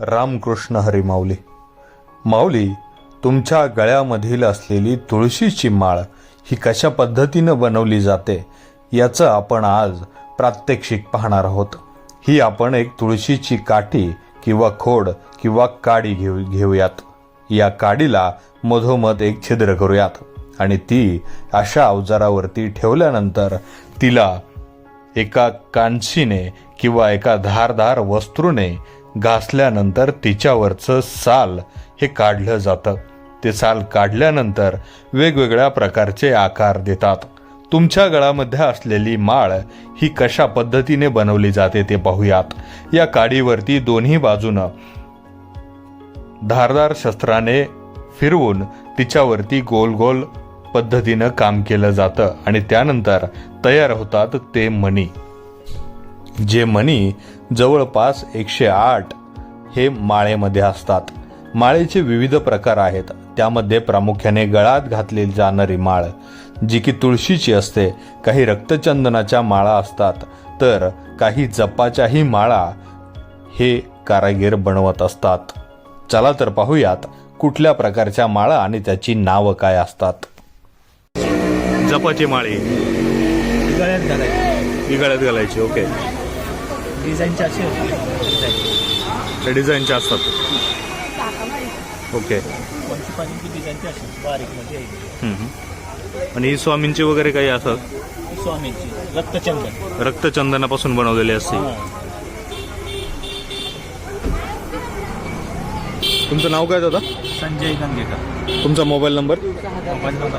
रामकृष्ण हरी माऊली. माऊली तुमच्या गळ्यामधील असलेली तुळशीची माळ ही कशा पद्धतीनं बनवली जाते याचं आपण आज प्रात्यक्षिक पाहणार आहोत. ही आपण एक तुळशीची काठी किंवा खोड किंवा काडी घेऊ घेऊयात. या काडीला मधोमध एक छिद्र करूयात आणि ती अशा अवजारावरती ठेवल्यानंतर तिला एका कांशीने किंवा एका धारधार वस्त्रूने घासल्यानंतर तिच्यावरचं साल हे काढलं जातं. ते साल काढल्यानंतर वेगवेगळ्या प्रकारचे आकार देतात. तुमच्या गळामध्ये असलेली माळ ही कशा पद्धतीने बनवली जाते ते पाहूयात. या काडीवरती दोन्ही बाजूनं धारदार शस्त्राने फिरवून तिच्यावरती गोल गोल पद्धतीनं काम केलं जातं आणि त्यानंतर तयार होतात ते मणी. जे मणी जवळपास एकशे आठ हे माळेमध्ये असतात. माळेचे विविध प्रकार आहेत. त्यामध्ये प्रामुख्याने गळात घातली जाणारी माळ जी की तुळशीची असते. काही रक्तचंदनाच्या माळा असतात. तर काही जपाच्याही माळा हे कारागीर बनवत असतात. चला तर पाहूयात कुठल्या प्रकारच्या माळा आणि त्याची नावं काय असतात. जपाची माळी. गळ्यात घालायची. गळ्यात घालायची ओके. डिझाईनची होती. त्या डिझाईनचे असतात. ओके. डिझाईनची बारीक. आणि ही स्वामींची वगैरे काही असं ती स्वामींची. रक्तचंदन. रक्तचंदनापासून बनवलेली असते. तुमचं नाव काय दादा? संजय गंगेकर. तुमचा मोबाईल नंबर? Mobile number